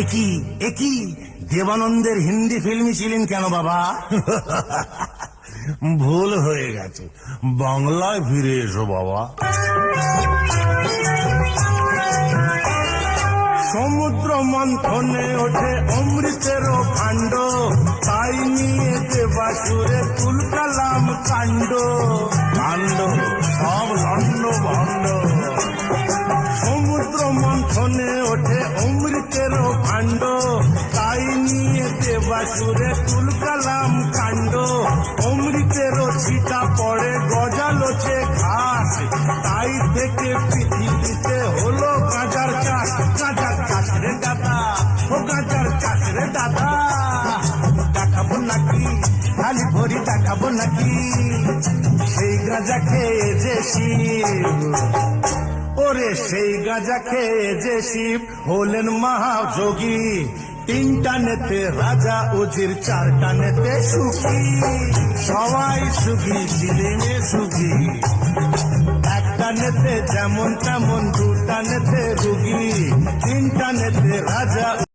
একই একই। দেবানন্দের হিন্দি ফিল্মই ছিলেন কেন বাবা? ভুল হয়ে গেছে। বাংলায় ফিরে এসো বাবা। সমুদ্র মন্থনে ওঠে অমৃতের ভাণ্ড তাই নিয়ে দেবাসুরে তুলকালাম কাণ্ড। সমুদ্র ওঠে অমৃতের ভাণ্ড। তাই নিয়ে দেবাসুরে তুলকালাম কাণ্ড। অমৃতের ছিটা পড়ে গজালোচে ঘাস। তাই থেকে পৃথিবীতে হলো গাঁজার চাষ। গাঁজার চাষ রে দাদা, ও গাঁজার চাষ রে দাদা। দেখাবো নাকি, খালি ভরি দেখাবো নাকি? সেই গাঁজা খেয়ে যে শিব। ওরে সেই গাঁজা খেয়ে যে শিব হলেন মহাযোগী। তিনটা নেতে রাজা উজির, চারটা নেতে সুখী। সবাই সুখী ছিলেন সুখী। একটা নেতে যেমন তেমন, দুটা নেতে রুগী। তিনটা নেতে রাজা